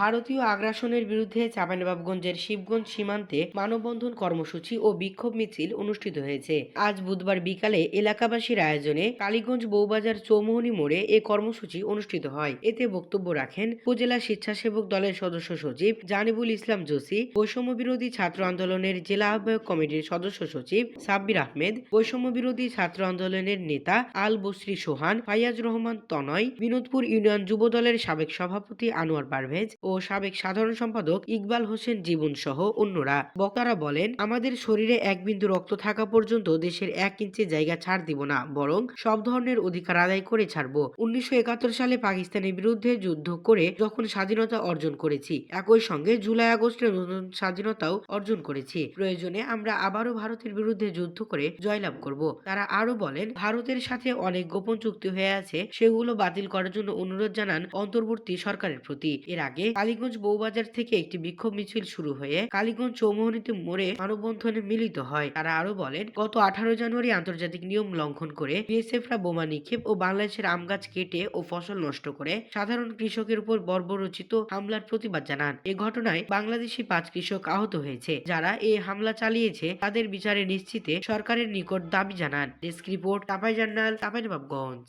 ভারতীয় আগ্রাসনের বিরুদ্ধে চাঁপাইনবাবগঞ্জের শিবগঞ্জ সীমান্তে মানববন্ধন কর্মসূচি ও বিক্ষোভ মিছিল অনুষ্ঠিত হয়েছে। আজ বুধবার বিকালে এলাকাবাসীর আয়োজনে কালীগঞ্জ বৌবাজার চৌমোহনী মোড়ে এ কর্মসূচি অনুষ্ঠিত হয়। এতে বক্তব্য রাখেন উপজেলা স্বেচ্ছাসেবক দলের সদস্য সচিব জানিবুল ইসলাম জোসি বৈষম্য বিরোধী ছাত্র আন্দোলনের জেলা আহ্বায়ক কমিটির সদস্য সচিব সাব্বির আহমেদ, বৈষম্য বিরোধী ছাত্র আন্দোলনের নেতা আল বসরি সোহান, ফাইয়াজ রহমান তনয়, বিনোদপুর ইউনিয়ন যুব দলের সাবেক সভাপতি আনোয়ার পারভেজ ও সাবেক সাধারণ সম্পাদক ইকবাল হোসেন জীবন সহ অন্যরা। বক্তারা বলেন, আমাদের শরীরে এক বিন্দু রক্ত থাকা পর্যন্ত দেশের এক ইঞ্চি জায়গা ছাড় দিব না, বরং সব ধরনের অধিকার আদায় করে ছাড়ব। উনিশশো একাত্তর সালে পাকিস্তানের বিরুদ্ধে যুদ্ধ করে যখন স্বাধীনতা অর্জন করেছি, একই সঙ্গে জুলাই আগস্টে নতুন স্বাধীনতাও অর্জন করেছি। প্রয়োজনে আমরা আবারও ভারতের বিরুদ্ধে যুদ্ধ করে জয়লাভ করব। তারা আরও বলেন, ভারতের সাথে অনেক গোপন চুক্তি হয়ে আছে, সেগুলো বাতিল করার জন্য অনুরোধ জানান অন্তর্বর্তী সরকারের প্রতি। এর আগে কালীগঞ্জ বৌবাজার থেকে একটি বিক্ষোভ মিছিল শুরু হয়ে কালীগঞ্জ চৌমোহনীতে মোড়ে মানববন্ধনে মিলিত হয়। তারা আরও বলেন, গত আঠারো জানুয়ারি আন্তর্জাতিক নিয়ম লঙ্ঘন করে বিএসএফরা বোমা নিক্ষেপ ও বাংলাদেশের আম গাছ কেটে ও ফসল নষ্ট করে সাধারণ কৃষকের উপর বর্বরচিত হামলার প্রতিবাদ জানান। এ ঘটনায় বাংলাদেশি পাঁচ কৃষক আহত হয়েছে। যারা এই হামলা চালিয়েছে, তাদের বিচারে নিশ্চিতে সরকারের নিকট দাবি জানান। Desk report তাপাই জান্নাল তাপাইনবাবগঞ্জ